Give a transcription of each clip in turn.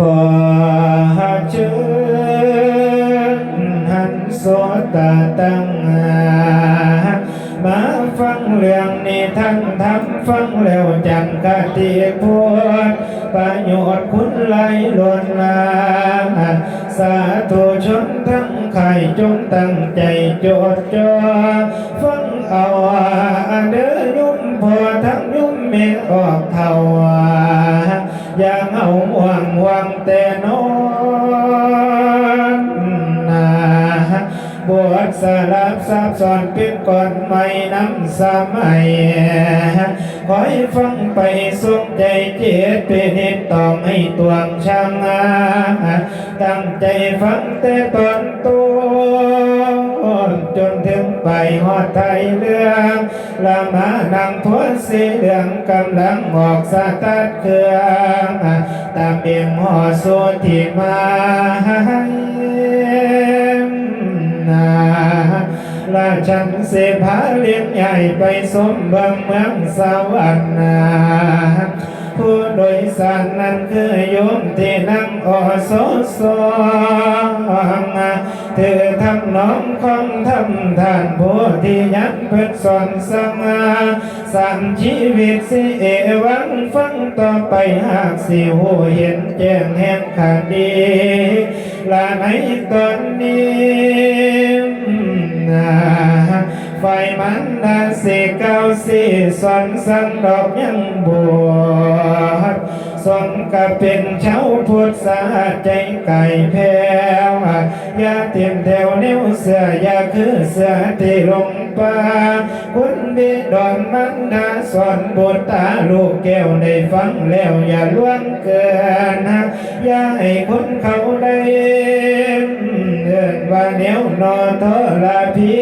ก็หาเจอหันสอตาตั้งมาฟังเรื่องนี้ทั้งทำฟังแล้วจังกะทีพูดประโยชน์คุณไหลล้นลาสาธุชนทั้งใครจงตั้งใจจดจ่อฟังเอาเด้อยุ่มพอทั้งยุ่มเมียออกเท่า สลับซับซ้อนเป็นก่อนใหม่น้ำสมัยคอยฟังไปสุขใจเจตเป็นเหตุต้องให้ตวงช่างตั้งใจฟังแต่ตอนต้นจนถึงไปหอดไทยเรื่องละมานังทวนสีเหลืองกำลังออกสตาร์ทเครื่องตามเบียงหอสูที่มาให นาราชันเสภาเลี้ยงใหญ่ไปสมบังเมืองสวรรค์นาผู้โดยสารนั้นคือโยมที่นั่งอสสองเธอทำน้องของทำทานผู้ที่ยันเพื่อสอนสังอาสามชีวิตสิเอวังฟังต่อไปหากสิหูเห็นแจ้งแห่งคดีลาในตอนนี้ ไฟมันดาสีเก้าสีสอนสังดอกยังบวชสนกับเป็นเช้าพุทธสาใจไก่แพ้วอย่าเต็มแถวนิ้วเสืออย่าคือเสือที่ลงป่าคุณบิดอนมันดาสอนบทตาลูกแก้วได้ฟังแล้วอย่าล่วงเกินนะอย่าให้คนเขาได้าเห นอเทอลาพี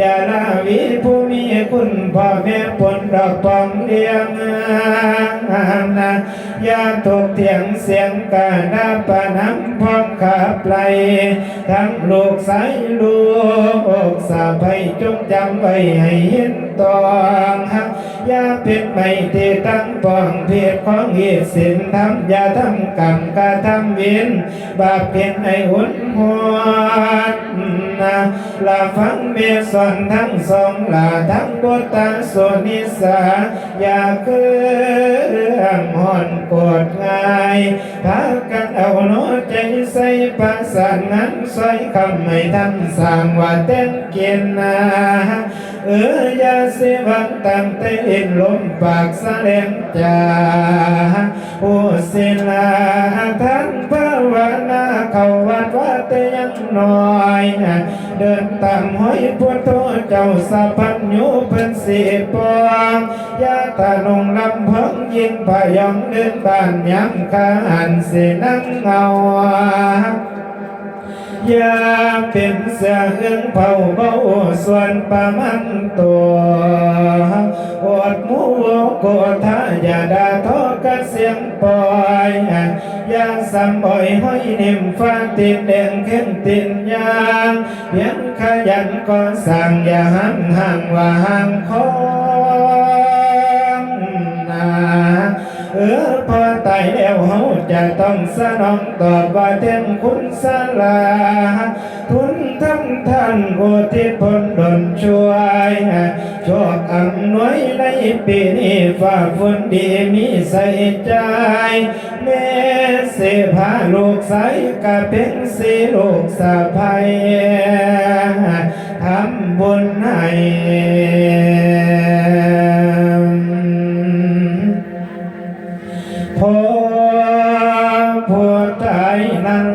ยาลาวิผู้มีคุณพ่อแม่ปนดอกปองเลี้ยงนะยาตกเถียงเสียงกาหน้าปาน้ำพร้อมขับไหลทั้งลูกสายลูกสาภัยจงจำไว้ให้เห็นตองยาเป็นไม่ที่ตั้งปองเพียรของเหตุสินทำยาทำกรรมกระทำเวียนบาปเพียนให้หุนหัวนะลาฟังเมสอนทั้งสองลาทั้งบุตตาโสนิสาอย่าเคืองหอนกรธง่ายพากันเอาโน้ใจใส่ประสานนั้นซอยคำไม่ทำสร้างว่าเต้นเกียนนาเอออย่าเสียวันตั้งแต่เอ็นลมปากแสลงจาผู้ศิลาท่านภา วนาเข้าวัดว่าแต่ยังน้อย เดินตามห้อยปวดทโธเจ้าสัพพัญญูเป็นสีปองยาตาลงลำเพิงยิงพยองเดินบ้านย้ำขาหันสีนั่งเงา ยาเป็นเสือเอื้องเผาเบาส่วนประมันตัวอดมูโกธาอย่าด่าทอกระเสียงปล่อยอย่าสำบ่อยห้อยนิ่มฟ้าติดแดงเข้มติดยางเพียงขยันก็สั่งอย่าหันห่างว่าห่างคองนา เออพอตายแล้วเฮาจะต้องสนองตอบว่าเต็มคุณสลา ทุนทำท่านอุทิศผลดลช่วยโชคอำนวยในปีนี้ฝ่าฝนดีมีใส่ใจแม่เสพาลูกใสกะเป็นสีลูกสะพายทำบุญให้ ใจนั้น